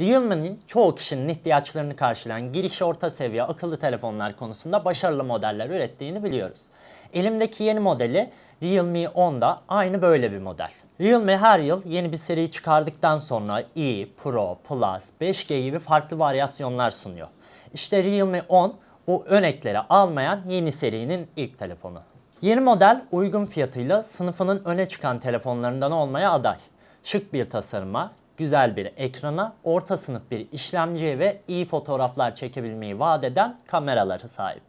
Realme'nin çoğu kişinin ihtiyaçlarını karşılayan giriş orta seviye akıllı telefonlar konusunda başarılı modeller ürettiğini biliyoruz. Elimdeki yeni modeli Realme 10'da aynı böyle bir model. Realme her yıl yeni bir seri çıkardıktan sonra E, Pro, Plus, 5G gibi farklı varyasyonlar sunuyor. İşte Realme 10 bu örnekleri almayan yeni serinin ilk telefonu. Yeni model uygun fiyatıyla sınıfının öne çıkan telefonlarından olmaya aday. Şık bir tasarıma, güzel bir ekrana, orta sınıf bir işlemciye ve iyi fotoğraflar çekebilmeyi vaat eden kameraları sahip.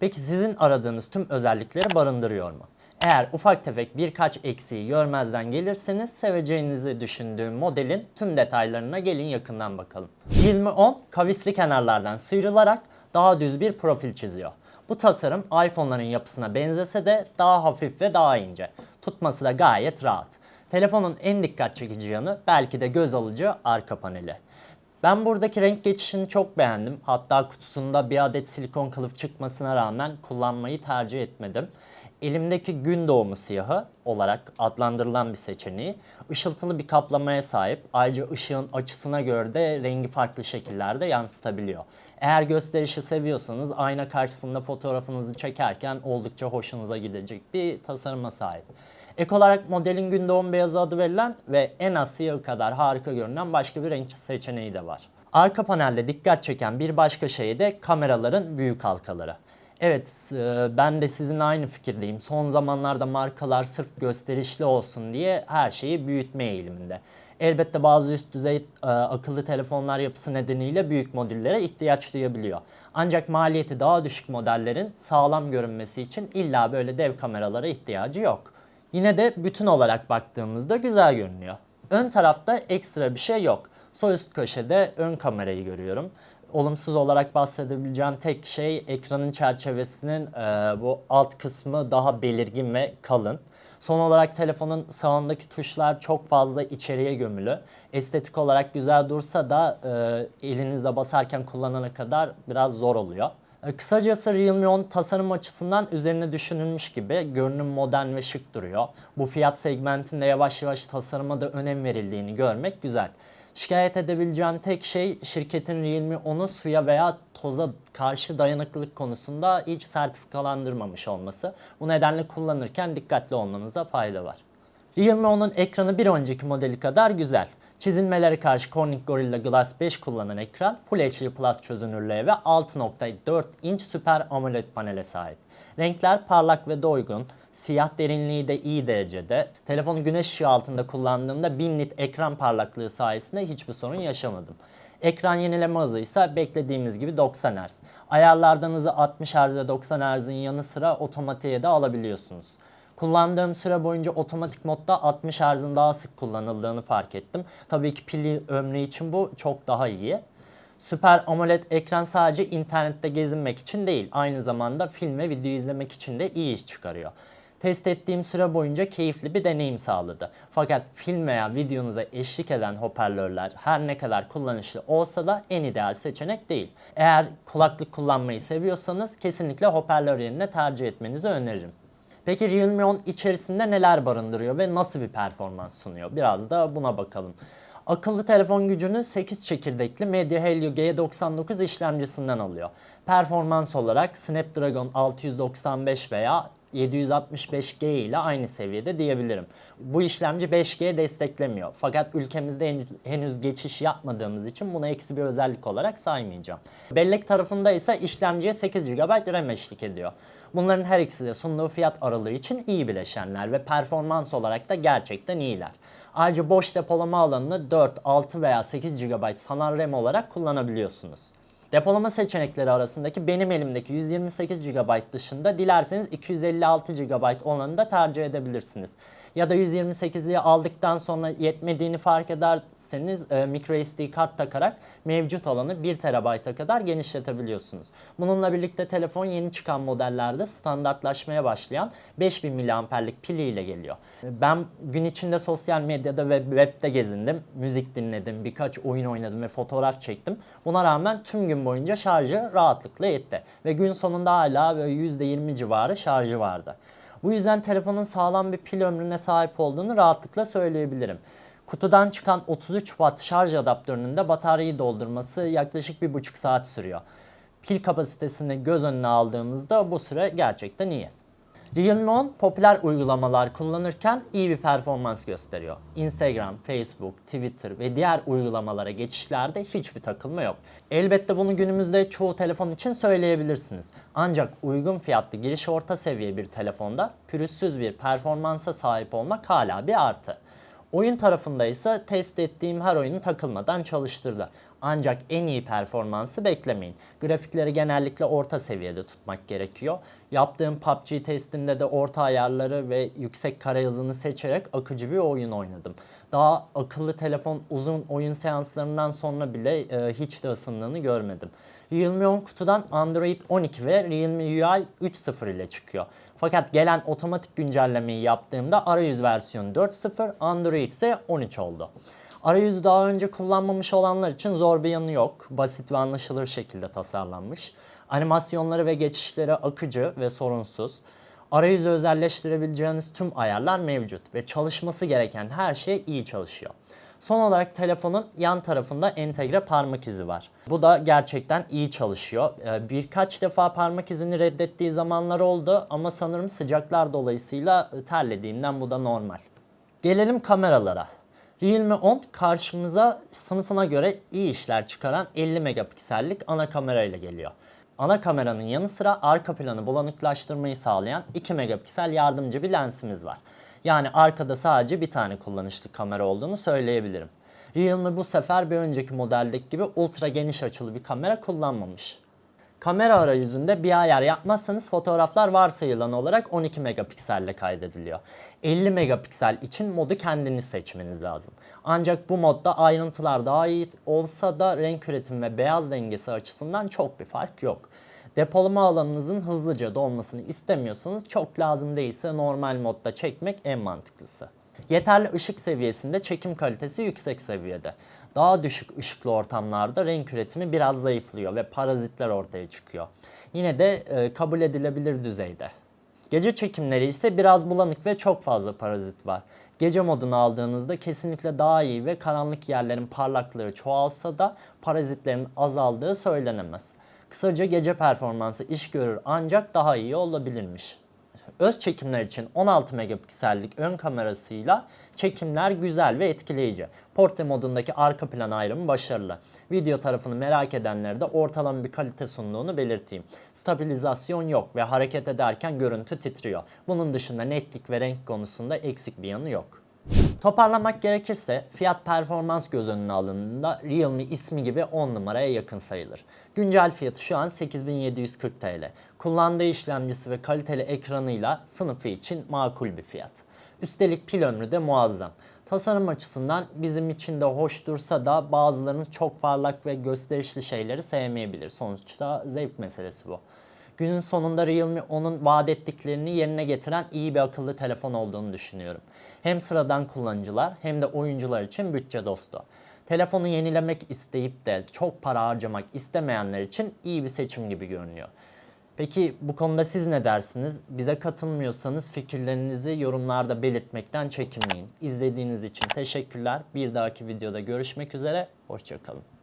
Peki sizin aradığınız tüm özellikleri barındırıyor mu? Eğer ufak tefek birkaç eksiği görmezden gelirseniz seveceğinizi düşündüğüm modelin tüm detaylarına gelin yakından bakalım. 2010 kavisli kenarlardan sıyrılarak daha düz bir profil çiziyor. Bu tasarım iPhone'ların yapısına benzese de daha hafif ve daha ince. Tutması da gayet rahat. Telefonun en dikkat çekici yanı belki de göz alıcı arka paneli. Ben buradaki renk geçişini çok beğendim. Hatta kutusunda bir adet silikon kılıf çıkmasına rağmen kullanmayı tercih etmedim. Elimdeki gün doğumu siyahı olarak adlandırılan bir seçeneği ışıltılı bir kaplamaya sahip. Ayrıca ışığın açısına göre de rengi farklı şekillerde yansıtabiliyor. Eğer gösterişi seviyorsanız ayna karşısında fotoğrafınızı çekerken oldukça hoşunuza gidecek bir tasarıma sahip. Ek olarak modelin gün doğum beyazı adı verilen ve en az siyahı kadar harika görünen başka bir renk seçeneği de var. Arka panelde dikkat çeken bir başka şey de kameraların büyük halkaları. Evet, e, ben de sizinle aynı fikirdeyim. Son zamanlarda markalar sırf gösterişli olsun diye her şeyi büyütme eğiliminde. Elbette bazı üst düzey e, akıllı telefonlar yapısı nedeniyle büyük modellere ihtiyaç duyabiliyor. Ancak maliyeti daha düşük modellerin sağlam görünmesi için illa böyle dev kameralara ihtiyacı yok. Yine de bütün olarak baktığımızda güzel görünüyor. Ön tarafta ekstra bir şey yok. Sol üst köşede ön kamerayı görüyorum. Olumsuz olarak bahsedebileceğim tek şey ekranın çerçevesinin e, bu alt kısmı daha belirgin ve kalın. Son olarak telefonun sağındaki tuşlar çok fazla içeriye gömülü. Estetik olarak güzel dursa da e, elinize basarken kullanana kadar biraz zor oluyor. E, Kısacası Realme 10 tasarım açısından üzerine düşünülmüş gibi görünüm modern ve şık duruyor. Bu fiyat segmentinde yavaş yavaş tasarıma da önem verildiğini görmek güzel. Şikayet edebileceğim tek şey şirketin Realme 10'u suya veya toza karşı dayanıklılık konusunda hiç sertifikalandırmamış olması. Bu nedenle kullanırken dikkatli olmanıza fayda var. Realme 10'un ekranı bir önceki modeli kadar güzel. Çizilmelere karşı Corning Gorilla Glass 5 kullanan ekran Full HD Plus çözünürlüğe ve 6.4 inç Super AMOLED panele sahip. Renkler parlak ve doygun, siyah derinliği de iyi derecede. Telefonu güneş ışığı altında kullandığımda 1000 nit ekran parlaklığı sayesinde hiçbir sorun yaşamadım. Ekran yenileme hızı ise beklediğimiz gibi 90 Hz. Ayarlardan hızı 60 Hz ve 90 Hz'in yanı sıra otomatiğe de alabiliyorsunuz. Kullandığım süre boyunca otomatik modda 60 Hz'ın daha sık kullanıldığını fark ettim. Tabii ki pili ömrü için bu çok daha iyi. Süper AMOLED ekran sadece internette gezinmek için değil, aynı zamanda film ve video izlemek için de iyi iş çıkarıyor. Test ettiğim süre boyunca keyifli bir deneyim sağladı. Fakat film veya videonuza eşlik eden hoparlörler her ne kadar kullanışlı olsa da en ideal seçenek değil. Eğer kulaklık kullanmayı seviyorsanız kesinlikle hoparlör yerine tercih etmenizi öneririm. Peki 10 içerisinde neler barındırıyor ve nasıl bir performans sunuyor? Biraz da buna bakalım. Akıllı telefon gücünü 8 çekirdekli Media Helio G99 işlemcisinden alıyor. Performans olarak Snapdragon 695 veya 765G ile aynı seviyede diyebilirim. Bu işlemci 5G desteklemiyor. Fakat ülkemizde hen- henüz geçiş yapmadığımız için bunu eksi bir özellik olarak saymayacağım. Bellek tarafında ise işlemciye 8 GB RAM eşlik ediyor. Bunların her ikisi de sunduğu fiyat aralığı için iyi bileşenler ve performans olarak da gerçekten iyiler. Ayrıca boş depolama alanını 4, 6 veya 8 GB sanal RAM olarak kullanabiliyorsunuz. Depolama seçenekleri arasındaki benim elimdeki 128 GB dışında dilerseniz 256 GB olanı da tercih edebilirsiniz. Ya da 128'liği aldıktan sonra yetmediğini fark ederseniz e, microSD kart takarak mevcut alanı 1 TB'a kadar genişletebiliyorsunuz. Bununla birlikte telefon yeni çıkan modellerde standartlaşmaya başlayan 5000 mAh'lik piliyle geliyor. Ben gün içinde sosyal medyada ve webde gezindim, müzik dinledim, birkaç oyun oynadım ve fotoğraf çektim. Buna rağmen tüm gün boyunca şarjı rahatlıkla yetti. Ve gün sonunda hala böyle %20 civarı şarjı vardı. Bu yüzden telefonun sağlam bir pil ömrüne sahip olduğunu rahatlıkla söyleyebilirim. Kutudan çıkan 33 watt şarj adaptörünün de bataryayı doldurması yaklaşık 1,5 saat sürüyor. Pil kapasitesini göz önüne aldığımızda bu süre gerçekten iyi. Realme 10 popüler uygulamalar kullanırken iyi bir performans gösteriyor. Instagram, Facebook, Twitter ve diğer uygulamalara geçişlerde hiçbir takılma yok. Elbette bunu günümüzde çoğu telefon için söyleyebilirsiniz. Ancak uygun fiyatlı giriş orta seviye bir telefonda pürüzsüz bir performansa sahip olmak hala bir artı. Oyun tarafında ise test ettiğim her oyunu takılmadan çalıştırdı. Ancak en iyi performansı beklemeyin. Grafikleri genellikle orta seviyede tutmak gerekiyor. Yaptığım PUBG testinde de orta ayarları ve yüksek kare hızını seçerek akıcı bir oyun oynadım. Daha akıllı telefon uzun oyun seanslarından sonra bile e, hiç de ısındığını görmedim. Realme 10 kutudan Android 12 ve Realme UI 3.0 ile çıkıyor. Fakat gelen otomatik güncellemeyi yaptığımda arayüz versiyonu 4.0, Android ise 13 oldu. Arayüzü daha önce kullanmamış olanlar için zor bir yanı yok. Basit ve anlaşılır şekilde tasarlanmış. Animasyonları ve geçişleri akıcı ve sorunsuz. Arayüzü özelleştirebileceğiniz tüm ayarlar mevcut ve çalışması gereken her şey iyi çalışıyor. Son olarak telefonun yan tarafında entegre parmak izi var. Bu da gerçekten iyi çalışıyor. Ee, Birkaç defa parmak izini reddettiği zamanlar oldu ama sanırım sıcaklar dolayısıyla terlediğimden bu da normal. Gelelim kameralara. Realme 10 karşımıza sınıfına göre iyi işler çıkaran 50 megapiksellik ana kamera ile geliyor. Ana kameranın yanı sıra arka planı bulanıklaştırmayı sağlayan 2 megapiksel yardımcı bir lensimiz var. Yani arkada sadece bir tane kullanışlı kamera olduğunu söyleyebilirim. Realme bu sefer bir önceki modeldeki gibi ultra geniş açılı bir kamera kullanmamış. Kamera arayüzünde bir ayar yapmazsanız fotoğraflar varsayılan olarak 12 megapikselle kaydediliyor. 50 megapiksel için modu kendiniz seçmeniz lazım. Ancak bu modda ayrıntılar daha iyi olsa da renk üretimi ve beyaz dengesi açısından çok bir fark yok. Depolama alanınızın hızlıca dolmasını istemiyorsanız çok lazım değilse normal modda çekmek en mantıklısı. Yeterli ışık seviyesinde çekim kalitesi yüksek seviyede. Daha düşük ışıklı ortamlarda renk üretimi biraz zayıflıyor ve parazitler ortaya çıkıyor. Yine de e, kabul edilebilir düzeyde. Gece çekimleri ise biraz bulanık ve çok fazla parazit var. Gece modunu aldığınızda kesinlikle daha iyi ve karanlık yerlerin parlaklığı çoğalsa da parazitlerin azaldığı söylenemez. Kısaca gece performansı iş görür ancak daha iyi olabilirmiş. Öz çekimler için 16 megapiksellik ön kamerasıyla çekimler güzel ve etkileyici. Portre modundaki arka plan ayrımı başarılı. Video tarafını merak edenlere de ortalama bir kalite sunduğunu belirteyim. Stabilizasyon yok ve hareket ederken görüntü titriyor. Bunun dışında netlik ve renk konusunda eksik bir yanı yok. Toparlamak gerekirse fiyat performans göz önüne alındığında Realme ismi gibi 10 numaraya yakın sayılır. Güncel fiyatı şu an 8740 TL. Kullandığı işlemcisi ve kaliteli ekranıyla sınıfı için makul bir fiyat. Üstelik pil ömrü de muazzam. Tasarım açısından bizim için de hoş dursa da bazılarınız çok parlak ve gösterişli şeyleri sevmeyebilir. Sonuçta zevk meselesi bu. Günün sonunda Realme onun vaat ettiklerini yerine getiren iyi bir akıllı telefon olduğunu düşünüyorum. Hem sıradan kullanıcılar hem de oyuncular için bütçe dostu. Telefonu yenilemek isteyip de çok para harcamak istemeyenler için iyi bir seçim gibi görünüyor. Peki bu konuda siz ne dersiniz? Bize katılmıyorsanız fikirlerinizi yorumlarda belirtmekten çekinmeyin. İzlediğiniz için teşekkürler. Bir dahaki videoda görüşmek üzere. Hoşçakalın.